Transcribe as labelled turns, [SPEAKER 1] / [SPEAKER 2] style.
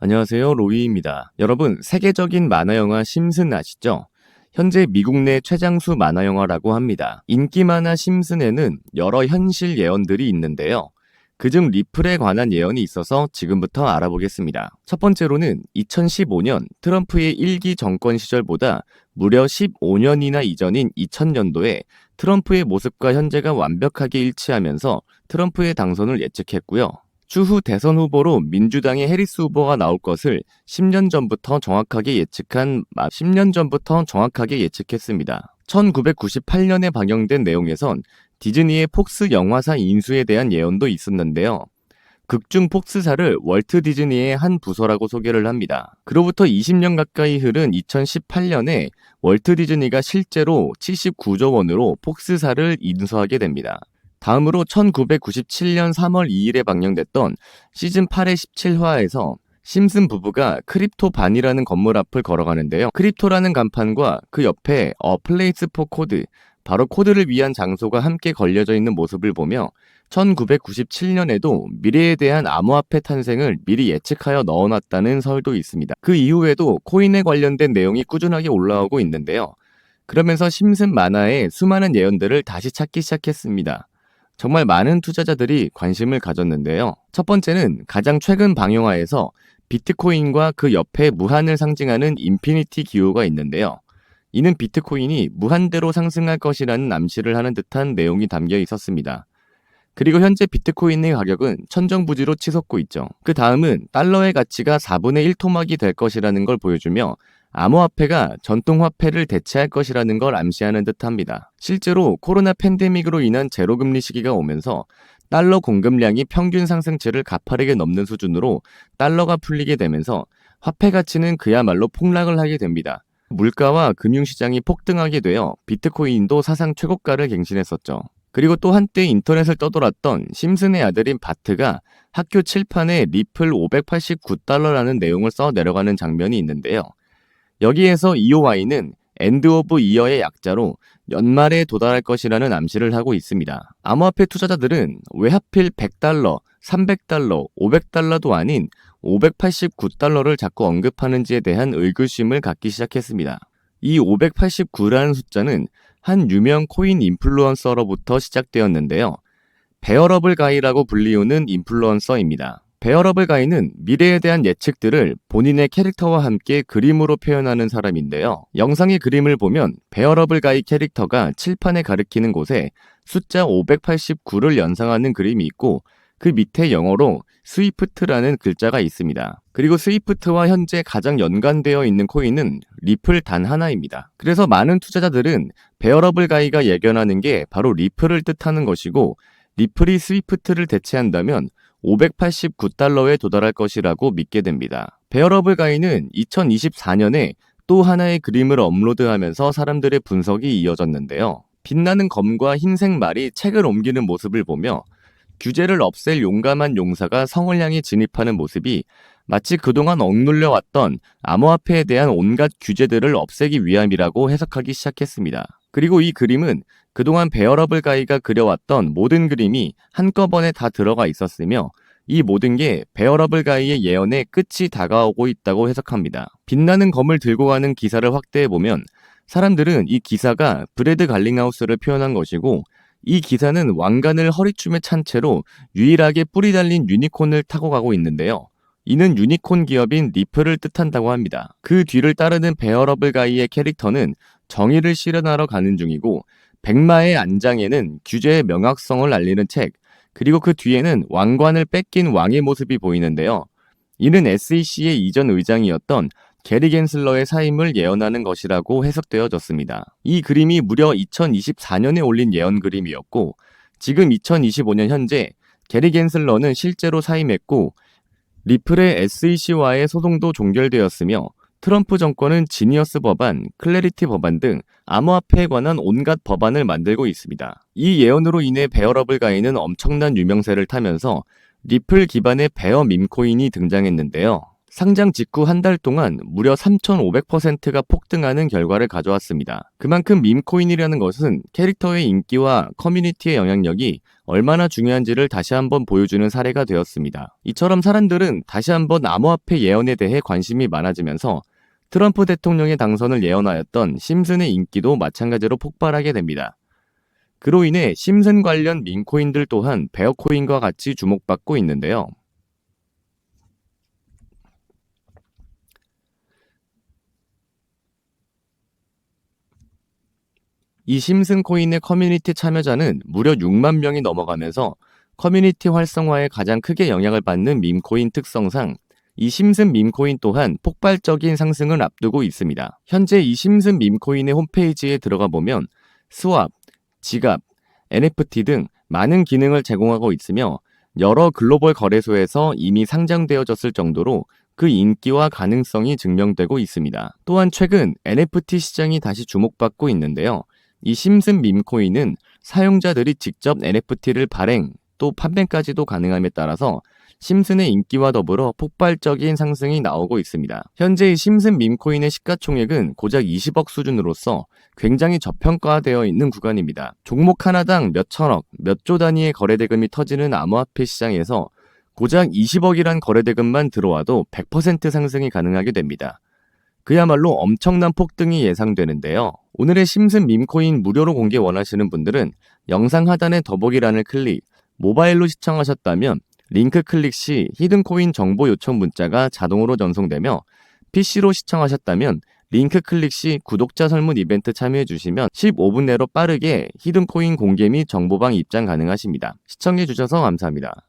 [SPEAKER 1] 안녕하세요. 로이입니다. 여러분, 세계적인 만화영화 심슨 아시죠? 현재 미국 내 최장수 만화영화라고 합니다. 인기 만화 심슨에는 여러 현실 예언들이 있는데요. 그중 리플에 관한 예언이 있어서 지금부터 알아보겠습니다. 첫 번째로는 2015년 트럼프의 1기 정권 시절보다 무려 15년이나 이전인 2000년도에 트럼프의 모습과 현재가 완벽하게 일치하면서 트럼프의 당선을 예측했고요. 추후 대선 후보로 민주당의 해리스 후보가 나올 것을 10년 전부터 정확하게 예측한 10년 전부터 정확하게 예측했습니다. 1998년에 방영된 내용에선 디즈니의 폭스 영화사 인수에 대한 예언도 있었는데요. 극중 폭스사를 월트 디즈니의 한 부서라고 소개를 합니다. 그로부터 20년 가까이 흐른 2018년에 월트 디즈니가 실제로 79조 원으로 폭스사를 인수하게 됩니다. 다음으로 1997년 3월 2일에 방영됐던 시즌 8의 17화에서 심슨 부부가 크립토 반이라는 건물 앞을 걸어가는데요. 크립토라는 간판과 그 옆에 어 플레이스 포 코드, 바로 코드를 위한 장소가 함께 걸려져 있는 모습을 보며 1997년에도 미래에 대한 암호화폐 탄생을 미리 예측하여 넣어놨다는 설도 있습니다. 그 이후에도 코인에 관련된 내용이 꾸준하게 올라오고 있는데요. 그러면서 심슨 만화의 수많은 예언들을 다시 찾기 시작했습니다. 정말 많은 투자자들이 관심을 가졌는데요. 첫 번째는 가장 최근 방영화에서 비트코인과 그 옆에 무한을 상징하는 인피니티 기호가 있는데요. 이는 비트코인이 무한대로 상승할 것이라는 암시를 하는 듯한 내용이 담겨 있었습니다. 그리고 현재 비트코인의 가격은 천정부지로 치솟고 있죠. 그 다음은 달러의 가치가 4분의 1 토막이 될 것이라는 걸 보여주며 암호화폐가 전통화폐를 대체할 것이라는 걸 암시하는 듯 합니다. 실제로 코로나 팬데믹으로 인한 제로금리 시기가 오면서 달러 공급량이 평균 상승치를 가파르게 넘는 수준으로 달러가 풀리게 되면서 화폐 가치는 그야말로 폭락을 하게 됩니다. 물가와 금융시장이 폭등하게 되어 비트코인도 사상 최고가를 갱신했었죠. 그리고 또 한때 인터넷을 떠돌았던 심슨의 아들인 바트가 학교 칠판에 리플 589달러라는 내용을 써 내려가는 장면이 있는데요. 여기에서 EOY는 엔드 오브 이어의 약자로 연말에 도달할 것이라는 암시를 하고 있습니다. 암호화폐 투자자들은 왜 하필 100달러, 300달러, 500달러도 아닌 589달러를 자꾸 언급하는지에 대한 의구심을 갖기 시작했습니다. 이 589라는 숫자는 한 유명 코인 인플루언서로부터 시작되었는데요. 베어러블 가이라고 불리우는 인플루언서입니다. 베어러블 가이는 미래에 대한 예측들을 본인의 캐릭터와 함께 그림으로 표현하는 사람인데요. 영상의 그림을 보면 베어러블 가이 캐릭터가 칠판에 가리키는 곳에 숫자 589를 연상하는 그림이 있고 그 밑에 영어로 스위프트라는 글자가 있습니다. 그리고 스위프트와 현재 가장 연관되어 있는 코인은 리플 단 하나입니다. 그래서 많은 투자자들은 베어러블 가이가 예견하는 게 바로 리플을 뜻하는 것이고 리플이 스위프트를 대체한다면 589달러에 도달할 것이라고 믿게 됩니다. 베어러블 가이는 2024년에 또 하나의 그림을 업로드하면서 사람들의 분석이 이어졌는데요. 빛나는 검과 흰색 말이 책을 옮기는 모습을 보며 규제를 없앨 용감한 용사가 성을 향해 진입하는 모습이 마치 그동안 억눌려 왔던 암호화폐에 대한 온갖 규제들을 없애기 위함이라고 해석하기 시작했습니다. 그리고 이 그림은 그동안 베어러블 가이가 그려왔던 모든 그림이 한꺼번에 다 들어가 있었으며 이 모든 게 베어러블 가이의 예언의 끝이 다가오고 있다고 해석합니다. 빛나는 검을 들고 가는 기사를 확대해 보면 사람들은 이 기사가 브레드 갈링하우스를 표현한 것이고 이 기사는 왕관을 허리춤에 찬 채로 유일하게 뿌리 달린 유니콘을 타고 가고 있는데요. 이는 유니콘 기업인 리플을 뜻한다고 합니다. 그 뒤를 따르는 베어러블 가이의 캐릭터는 정의를 실현하러 가는 중이고 백마의 안장에는 규제의 명확성을 알리는 책, 그리고 그 뒤에는 왕관을 뺏긴 왕의 모습이 보이는데요. 이는 SEC의 이전 의장이었던 게리 겐슬러의 사임을 예언하는 것이라고 해석되어졌습니다. 이 그림이 무려 2024년에 올린 예언 그림이었고, 지금 2025년 현재 게리 겐슬러는 실제로 사임했고, 리플의 SEC와의 소송도 종결되었으며, 트럼프 정권은 지니어스 법안, 클래리티 법안 등 암호화폐에 관한 온갖 법안을 만들고 있습니다. 이 예언으로 인해 베어러블 가이는 엄청난 유명세를 타면서 리플 기반의 베어 밈코인이 등장했는데요. 상장 직후 한 달 동안 무려 3,500%가 폭등하는 결과를 가져왔습니다. 그만큼 밈코인이라는 것은 캐릭터의 인기와 커뮤니티의 영향력이 얼마나 중요한지를 다시 한번 보여주는 사례가 되었습니다. 이처럼 사람들은 다시 한번 암호화폐 예언에 대해 관심이 많아지면서 트럼프 대통령의 당선을 예언하였던 심슨의 인기도 마찬가지로 폭발하게 됩니다. 그로 인해 심슨 관련 밈코인들 또한 베어코인과 같이 주목받고 있는데요. 이 심슨 코인의 커뮤니티 참여자는 무려 6만 명이 넘어가면서 커뮤니티 활성화에 가장 크게 영향을 받는 밈코인 특성상 이 심슨 밈코인 또한 폭발적인 상승을 앞두고 있습니다. 현재 이 심슨 밈코인의 홈페이지에 들어가 보면 스왑, 지갑, NFT 등 많은 기능을 제공하고 있으며 여러 글로벌 거래소에서 이미 상장되어졌을 정도로 그 인기와 가능성이 증명되고 있습니다. 또한 최근 NFT 시장이 다시 주목받고 있는데요. 이 심슨 밈코인은 사용자들이 직접 NFT를 발행 또 판매까지도 가능함에 따라서 심슨의 인기와 더불어 폭발적인 상승이 나오고 있습니다. 현재 이 심슨 밈코인의 시가총액은 고작 20억 수준으로서 굉장히 저평가되어 있는 구간입니다. 종목 하나당 몇 천억, 몇 조 단위의 거래대금이 터지는 암호화폐 시장에서 고작 20억이란 거래대금만 들어와도 100% 상승이 가능하게 됩니다. 그야말로 엄청난 폭등이 예상되는데요. 오늘의 심슨 밈코인 무료로 공개 원하시는 분들은 영상 하단의 더보기란을 클릭, 모바일로 시청하셨다면 링크 클릭 시 히든코인 정보 요청 문자가 자동으로 전송되며 PC로 시청하셨다면 링크 클릭 시 구독자 설문 이벤트 참여해 주시면 15분 내로 빠르게 히든코인 공개 및 정보방 입장 가능하십니다. 시청해 주셔서 감사합니다.